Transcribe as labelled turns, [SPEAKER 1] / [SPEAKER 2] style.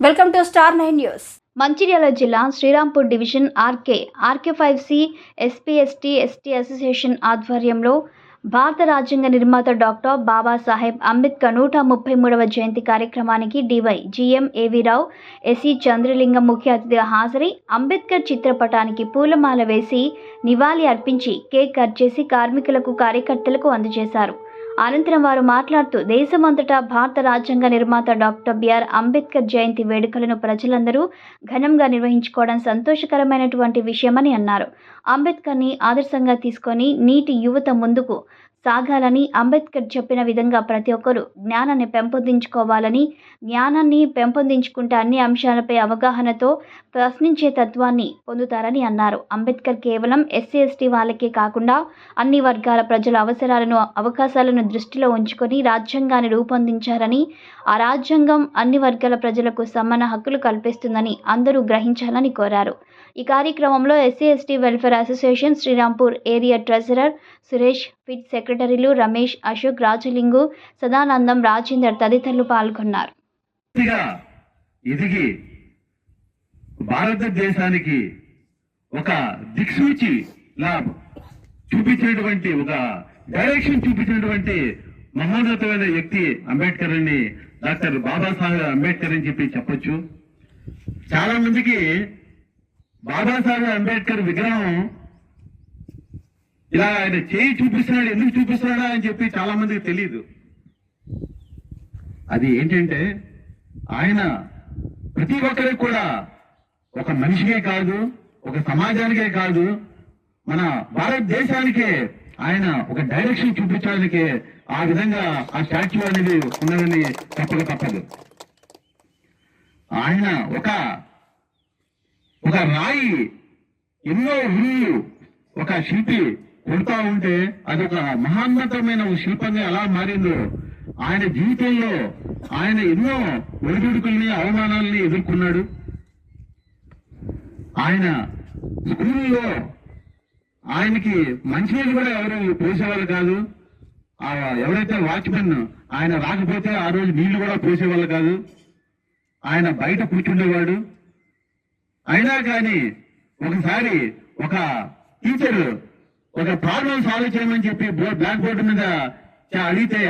[SPEAKER 1] Welcome to star nine news.
[SPEAKER 2] Mancherial జిల్లా Srirampur division R K R K five C S P S T S T association ఆధ్వర్యంలో భారత రాజ్యాంగ నిర్మాత doctor Babasaheb Ambedkar నూట ముప్పై మూడవ జయంతి కార్యక్రమానికి డివై జిఎం ఏవిరావు రావు చంద్రలింగం ముఖ్య అతిథిగా హాజరై అంబేద్కర్ చిత్రపటానికి పూలమాల వేసి నివాళి అర్పించి కేక్ కట్ చేసి కార్మికులకు కార్యకర్తలకు అందజేశారు. అనంతరం వారు మాట్లాడుతూ దేశమంతటా భారత రాజ్యాంగ నిర్మాత డాక్టర్ బిఆర్ అంబేద్కర్ జయంతి వేడుకలను ప్రజలందరూ ఘనంగా నిర్వహించుకోవడం సంతోషకరమైనటువంటి విషయమని అన్నారు. అంబేద్కర్ని ఆదర్శంగా తీసుకొని నీటి యువత ముందుకు సాగాలని అంబేద్కర్ చెప్పిన విధంగా ప్రతి ఒక్కరూ జ్ఞానాన్ని పెంపొందించుకోవాలని జ్ఞానాన్ని పెంపొందించుకుంటే అన్ని అంశాలపై అవగాహనతో ప్రశ్నించే తత్వాన్ని పొందుతారని అన్నారు. అంబేద్కర్ కేవలం ఎస్సీ ఎస్టీ వాళ్ళకే కాకుండా అన్ని వర్గాల ప్రజల అవసరాలను అవకాశాలను దృష్టిలో ఉంచుకొని రాజ్యాంగాన్ని రూపొందించారని ఆ రాజ్యాంగం అన్ని వర్గాల ప్రజలకు సమాన హక్కులు కల్పిస్తుందని అందరూ గ్రహించాలని కోరారు. ఈ కార్యక్రమంలో S C S T welfare association Srirampur area treasurer Suresh fit సెక్రటరీలు రమేష్ అశోక్ రాజలింగు సదానందం రాజేందర్ తదితరులు పాల్గొన్నారు.
[SPEAKER 3] భారతదేశానికి ఒక దిక్సూచి లా ఒక డైరెక్షన్ చూపించినటువంటి మహోన్నతమైన వ్యక్తి అంబేద్కర్ అని డాక్టర్ బాబాసాహెబ్ అంబేద్కర్ అని చెప్పి చెప్పొచ్చు. చాలా మందికి బాబాసాహెబ్ అంబేద్కర్ విగ్రహం ఇలా ఆయన చేయి చూపిస్తున్నాడు ఎందుకు చూపిస్తున్నాడా అని చెప్పి చాలా మందికి తెలియదు అది ఏంటంటే ఆయన ప్రతి ఒక్కరికి కూడా ఒక మనిషికే కాదు ఒక సమాజానికే కాదు మన భారతదేశానికే ఆయన ఒక డైరెక్షన్ చూపించడానికి ఆ విధంగా ఆ స్టాచ్యూ అనేది ఉన్నదని తప్పక తప్పదు. ఆయన ఒక ఒక రాయి ఎన్నో ఇల్లు ఒక శిల్పి కొడతా ఉంటే అదొక మహాన్నతమైన శిల్పంగా ఎలా మారిందో ఆయన జీవితంలో ఆయన ఎన్నో ఒడిదుడుకుల్ని అవమానాలని ఎదుర్కొన్నాడు. ఆయన స్కూల్లో ఆయనకి మంచినీళ్ళు కూడా ఎవరు? పోసేవాళ్ళు కాదు. ఎవరైతే వాచ్మెన్ ఆయన రాకపోతే ఆ రోజు నీళ్ళు కూడా పోసేవాళ్ళు కాదు. ఆయన బయట కూర్చుండేవాడు. అయినా కానీ ఒకసారి ఒక టీచర్ ఒక ప్రాబ్లం సాల్వ్ చేయమని చెప్పి బోర్డ్ బ్లాక్ బోర్డు మీద అడిగితే